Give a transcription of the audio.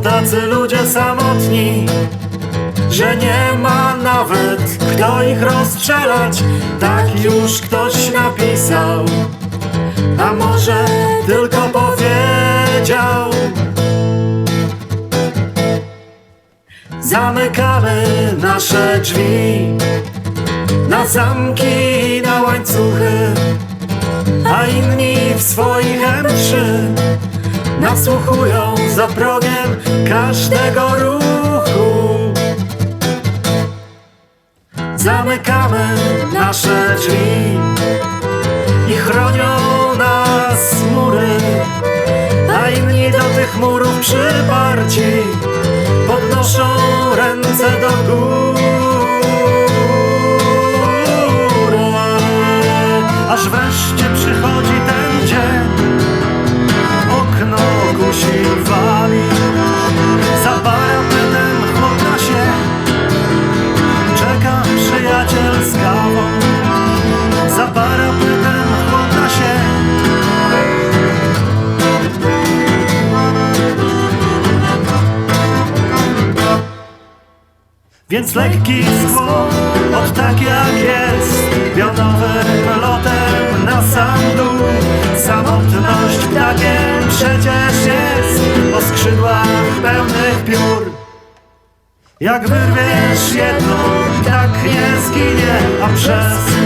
tacy ludzie samotni, że nie ma nawet kto ich rozstrzelać. Tak już ktoś napisał, a może tylko powiedział. Zamykamy nasze drzwi na zamki i na łańcuchy, a inni w swoich M3 nasłuchują za progiem każdego ruchu. Zamykamy nasze drzwi i chronią nas mury, a inni do tych murów przyparci podnoszą ręce do góry. Więc lekki skłon, od tak jak jest Pionowym lotem na sam dół. Samotność ptakiem przecież jest O skrzydłach pełnych piór. Jak wyrwiesz jedną, tak nie zginie A przez